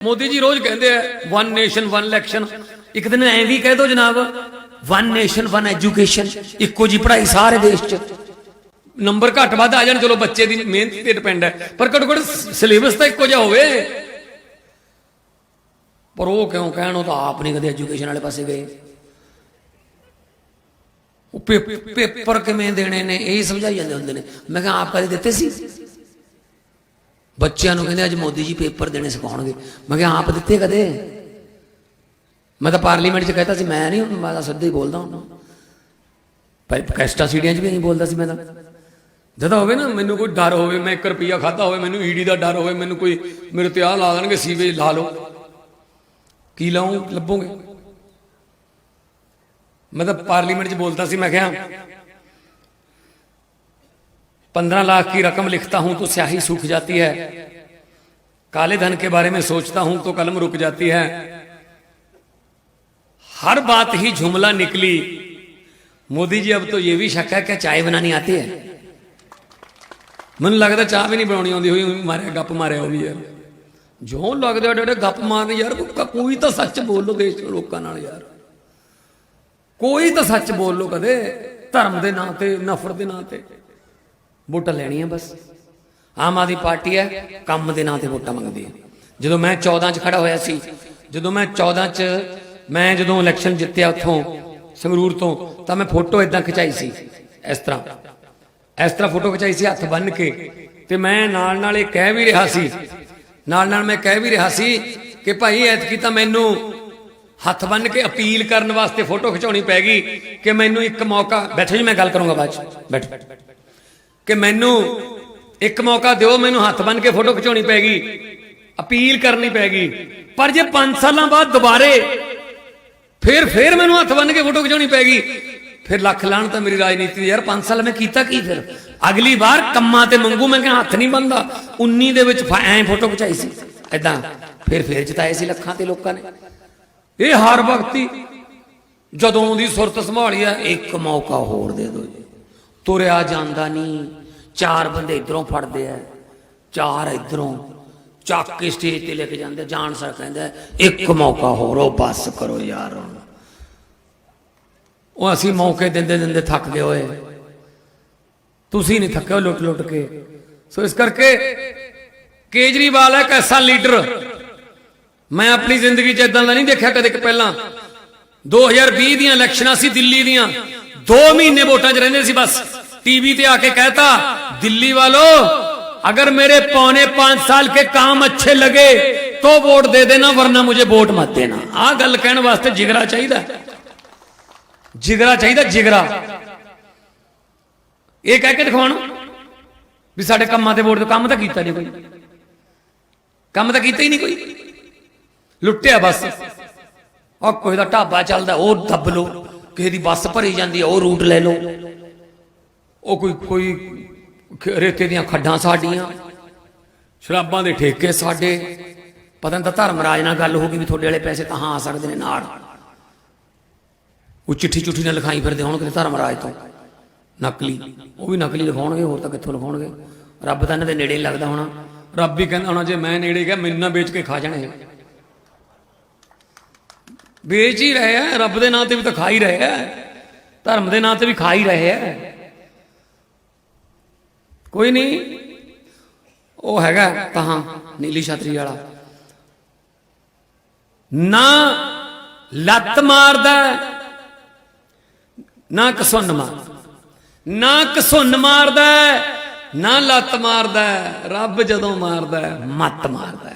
ਮੋਦੀ ਜੀ ਰੋਜ਼ ਕਹਿੰਦੇ ਆ one nation one election ਇੱਕ ਦਿਨ ਐਂ ਵੀ ਕਹਿ ਦੋ ਜਨਾਬ ਵਨ ਨੇਸ਼ਨ ਵਨ ਐਜੂਕੇਸ਼ਨ ਇੱਕੋ ਜੀ ਪੜ੍ਹਾਈ ਸਾਰੇ ਦੇਸ਼ 'ਚ। ਨੰਬਰ ਘੱਟ ਵੱਧ ਆ ਜਾਣ, ਚਲੋ ਬੱਚੇ ਦੀ ਮਿਹਨਤ ਤੇ ਡਿਪੈਂਡ ਹੈ, ਪਰ ਘੱਟੋ ਘੱਟ ਸਿਲੇਬਸ ਤਾਂ ਇੱਕੋ ਜਿਹਾ ਹੋਵੇ। ਪਰ ਉਹ ਕਿਉਂ ਕਹਿਣ, ਉਹ ਤਾਂ ਆਪ ਨਹੀਂ ਕਦੇ ਐਜੂਕੇਸ਼ਨ ਵਾਲੇ ਪਾਸੇ ਗਏ। ਉਹ ਪੇਪਰ ਕਿਵੇਂ ਦੇਣੇ ਨੇ, ਇਹ ਸਮਝਾਈ ਜਾਂਦੇ ਹੁੰਦੇ ਨੇ। ਮੈਂ ਕਿਹਾ, ਆਪ ਕਦੇ ਦਿੱਤੇ ਸੀ? ਬੱਚਿਆਂ ਨੂੰ ਕਹਿੰਦੇ ਅੱਜ ਮੋਦੀ ਜੀ ਪੇਪਰ ਦੇਣੇ ਸਿਖਾਉਣਗੇ। ਮੈਂ ਕਿਹਾ, ਆਪ ਦਿੱਤੇ ਕਦੇ? ਮੈਂ ਤਾਂ ਪਾਰਲੀਮੈਂਟ 'ਚ ਕਹਤਾ ਸੀ, ਮੈਂ ਨਹੀਂ, ਮੈਂ ਤਾਂ ਸਿੱਧਾ ਹੀ ਬੋਲਦਾ ਹੁੰਦਾ। ਪਰ ਕੈਸਟਾ ਸੀਡੀਆਂ 'ਚ ਵੀ ਨਹੀਂ ਬੋਲਦਾ ਸੀ ਮੈਂ ਤਾਂ। ਜਦੋਂ ਹੋਵੇ ਨਾ, ਮੈਨੂੰ ਕੋਈ ਡਰ ਹੋਵੇ, ਮੈਂ 1 ਰੁਪਿਆ ਖਾਦਾ ਹੋਵੇ, ਮੈਨੂੰ ਈਡੀ ਦਾ ਡਰ ਹੋਵੇ, ਮੈਨੂੰ ਕੋਈ, ਮੇਰੇ ਤੇ ਆਹ ਲਾ ਦੇਣਗੇ ਸੀਵੇਜ ਲਾ ਲਓ। ਕੀ ਲਾਉਂ ਲੱਭੋਗੇ? ਮੈਂ ਤਾਂ ਪਾਰਲੀਮੈਂਟ 'ਚ ਬੋਲਦਾ ਸੀ, ਮੈਂ ਕਿਹਾ पंद्रह लाख की रकम लिखता हूं तो स्याही सूख जाती है काले धन के बारे में सोचता हूं तो कलम रुक जाती है हर बात ही जुमला निकली मोदी जी अब तो ये भी शक है कि चाय बनानी आती है ਮੈਨੂੰ ਲੱਗਦਾ ਚਾਹ ਵੀ ਨਹੀਂ ਬਣਾਉਣੀ ਆਉਂਦੀ ਹੋਈ ਮਾਰਿਆ ਗੱਪ ਮਾਰਿਆ ਉਹ ਵੀ ਯਾਰ ਜੋ ਲੱਗਦਾ ਡੇਡੇ ਗੱਪ ਮਾਰਦੇ ਯਾਰ ਕੋ- ਕੋਈ ਤਾਂ ਸੱਚ ਬੋਲ ਲੋ ਦੇਸ਼ ਦੇ ਲੋਕਾਂ ਨਾਲ ਯਾਰ ਕੋਈ ਤਾਂ ਸੱਚ ਬੋਲ ਲੋ ਕਦੇ ਧਰਮ ਦੇ ਨਾਂ ਤੇ ਨਫ਼ਰਤ ਦੇ ਨਾਂ ਤੇ ਵੋਟਾਂ ਲੈਣੀਆਂ ਬਸ। ਆਮ ਆਦਮੀ ਪਾਰਟੀ ਹੈ, ਕੰਮ ਦੇ ਨਾਂ ਤੇ ਵੋਟਾਂ ਮੰਗਦੀ ਹੈ। ਜਦੋਂ ਮੈਂ 14 ਚ ਖੜਾ ਹੋਇਆ ਸੀ, ਜਦੋਂ ਮੈਂ 14 ਚ ਮੈਂ ਜਦੋਂ ਇਲੈਕਸ਼ਨ ਜਿੱਤਿਆ ਉੱਥੋਂ, ਸੰਗਰੂਰ ਤੋਂ, ਤਾਂ ਮੈਂ ਫੋਟੋ ਇਦਾਂ ਖਿਚਾਈ ਸੀ, ਇਸ ਤਰ੍ਹਾਂ। ਇਸ ਤਰ੍ਹਾਂ ਫੋਟੋ ਖਿਚਾਈ ਸੀ, ਹੱਥ ਬੰਨ ਕੇ। ਤੇ ਮੈਂ ਨਾਲ ਨਾਲ ਇਹ ਕਹਿ ਵੀ ਰਿਹਾ ਸੀ, ਨਾਲ ਨਾਲ ਮੈਂ ਕਹਿ ਵੀ ਰਿਹਾ ਸੀ ਕਿ ਭਾਈ ਐਤਕੀ ਤਾਂ ਮੈਨੂੰ ਹੱਥ ਬੰਨ ਕੇ ਅਪੀਲ ਕਰਨ ਵਾਸਤੇ ਫੋਟੋ ਖਿਚਾਉਣੀ ਪੈ ਗਈ ਕਿ ਮੈਨੂੰ ਇੱਕ ਮੌਕਾ, ਬੈਠੋ ਜੀ, ਮੈਂ ਗੱਲ ਕਰੂੰਗਾ ਬਾਅਦ ਚ। ਬੈਠੋ। ਕਿ ਮੈਨੂੰ ਇੱਕ ਮੌਕਾ ਦਿਓ, ਮੈਨੂੰ ਹੱਥ ਬੰਨ ਕੇ ਫੋਟੋ ਖਿਚਾਉਣੀ ਪੈਗੀ, ਅਪੀਲ ਕਰਨੀ ਪੈਗੀ। ਪਰ ਜੇ 5 ਸਾਲਾਂ ਬਾਅਦ ਦੁਬਾਰੇ ਫਿਰ ਫਿਰ ਮੈਨੂੰ ਹੱਥ ਬੰਨ ਕੇ ਫੋਟੋ ਖਿਚਾਉਣੀ ਪੈਗੀ, ਫਿਰ ਲੱਖ ਲਾਣ ਤਾਂ ਮੇਰੀ ਰਾਜਨੀਤੀ ਯਾਰ 5 ਸਾਲ ਮੈਂ ਕੀਤਾ ਕੀ ਫਿਰ? ਅਗਲੀ ਵਾਰ ਕੰਮਾਂ ਤੇ ਮੰਗੂ, ਮੈਂ ਕਿਹਾ ਹੱਥ ਨਹੀਂ ਬੰਦਾ 19 ਦੇ ਵਿੱਚ ਫ- ਐਂ ਫੋਟੋ ਖਿਚਾਈ ਸੀ। ਐਦਾਂ ਫਿਰ ਫਿਰ ਜਿਤਾਏ ਸੀ ਲੱਖਾਂ ਤੇ ਲੋਕਾਂ ਨੇ। ਇਹ ਹਰ ਵਕਤੀ ਜਦੋਂ ਦੀ ਸੁਰਤ ਸੰਭਾਲੀ ਆ, ਇੱਕ ਮੌਕਾ ਹੋਰ ਦੇ ਦਿਓ ਜੀ। ਤੁਰਿਆ ਜਾਂਦਾ ਨਹੀਂ। ਚਾਰ ਬੰਦੇ ਇਧਰੋਂ ਫੜਦੇ ਆ, ਚਾਰ ਇਧਰੋਂ। ਚੱਕ ਕੇ ਸਟੇਜ ਤੇ ਲੈ ਕੇ ਜਾਂਦੇ ਜਾਣ ਸਰ ਕਹਿੰਦਾ, ਇੱਕ ਮੌਕਾ ਹੋਰ, ਉਹ ਬਸ ਕਰੋ ਯਾਰ। ਉਹ ਅਸੀਂ ਮੌਕੇ ਦਿੰਦੇ ਦਿੰਦੇ ਥੱਕ ਗਏ ਹੋਏ। ਤੁਸੀਂ ਨਹੀਂ ਥੱਕੇ ਲੁੱਟ ਲੁੱਟ ਕੇ। ਸੋ ਇਸ ਕਰਕੇ ਕੇਜਰੀਵਾਲ ਹੈ ਕੈਸਾ ਲੀਡਰ। ਮੈਂ ਆਪਣੀ ਜ਼ਿੰਦਗੀ 'ਚ ਇਦਾਂ ਦਾ ਨਹੀਂ ਦੇਖਿਆ ਕਦੇ ਕਿ ਪਹਿਲਾਂ। 2020 ਦੀਆਂ ਇਲੈਕਸ਼ਨਾਂ ਸੀ ਦਿੱਲੀ ਦੀਆਂ। 2 ਮਹੀਨੇ ਵੋਟਾਂ 'ਚ ਰਹਿੰਦੇ ਸੀ ਬਸ टीवी ਤੇ ਆ ਕੇ कहता दिल्ली वालों अगर मेरे पौने पांच साल के काम अच्छे लगे तो वोट दे देना वरना मुझे वोट मत देना आ गल कहने वास्ते जिगरा चाहिए ਜਿਗਰਾ ਚਾਹੀਦਾ ਜਿਗਰਾ ਇਹ ਕਹਿ ਕੇ ਦਿਖਾਉਣ ਵੀ ਸਾਡੇ ਕੰਮਾਂ ਤੇ ਵੋਟ ਤੋਂ ਕੰਮ ਤਾਂ ਕੀਤਾ ਨਹੀਂ ਕੋਈ ਕੰਮ ਤਾਂ ਕੀਤਾ ਹੀ ਨਹੀਂ ਕੋਈ ਲੁੱਟਿਆ ਬਸ ਉਹ ਕੋਈ ਦਾ ਢਾਬਾ ਚੱਲਦਾ ਉਹ ਦੱਬ ਲੋ ਕਿਸੇ ਦੀ ਬੱਸ ਭਰੀ ਜਾਂਦੀ ਹੈ ਉਹ ਰੂਟ ਲੈ ਲਓ। ਉਹ ਕੋਈ ਕੋਈ ਰੇਤੇ ਦੀਆਂ ਖੱਡਾਂ ਸਾਡੀਆਂ, ਸ਼ਰਾਬਾਂ ਦੇ ਠੇਕੇ ਸਾਡੇ। ਪਤਾ ਨਹੀਂ ਤਾਂ ਧਰਮਰਾਜ ਨਾਲ ਗੱਲ ਹੋ ਗਈ ਵੀ ਤੁਹਾਡੇ ਵਾਲੇ ਪੈਸੇ ਤਾਂ ਹਾਂ ਆ ਸਕਦੇ ਨੇ ਨਾਲ। ਉਹ ਚਿੱਠੀ ਚੁੱਠੀ ਨਾਲ ਲਿਖਾਈ ਫਿਰਦੇ ਹੋਣ ਕਿਤੇ ਧਰਮਰਾਜ ਤੋਂ। ਨਕਲੀ, ਉਹ ਵੀ ਨਕਲੀ ਲਿਖਾਉਣਗੇ, ਹੋਰ ਤਾਂ ਕਿੱਥੋਂ ਲਿਖਾਉਣਗੇ? ਰੱਬ ਤਾਂ ਇਹਨਾਂ ਦੇ ਨੇੜੇ ਨਹੀਂ ਲੱਗਦਾ ਹੋਣਾ। ਰੱਬ ਵੀ ਕਹਿੰਦਾ ਹੋਣਾ, ਜੇ ਮੈਂ ਨੇੜੇ ਗਿਆ, ਮੈਨੂੰ ਨਾ ਵੇਚ ਕੇ ਖਾ ਜਾਣੇ। ਵੇਚ ਹੀ ਰਹੇ ਆ, ਰੱਬ ਦੇ ਨਾਂ ਤੇ ਵੀ ਤਾਂ ਖਾ ਹੀ ਰਹੇ ਆ, ਧਰਮ ਦੇ ਨਾਂ ਤੇ ਵੀ ਖਾ ਹੀ ਰਹੇ ਆ। ਕੋਈ ਨਹੀਂ, ਉਹ ਹੈਗਾ ਤਾਂ ਨੀਲੀ ਛਤਰੀ ਵਾਲਾ। ਨਾ ਲੱਤ ਮਾਰਦਾ, ਨਾ ਕਸੁੰਨ ਮਾਰਦਾ ਨਾ ਕਸੁੰਨ ਮਾਰਦਾ, ਨਾ ਲੱਤ ਮਾਰਦਾ, ਰੱਬ ਜਦੋਂ ਮਾਰਦਾ, ਮੱਤ ਮਾਰਦਾ।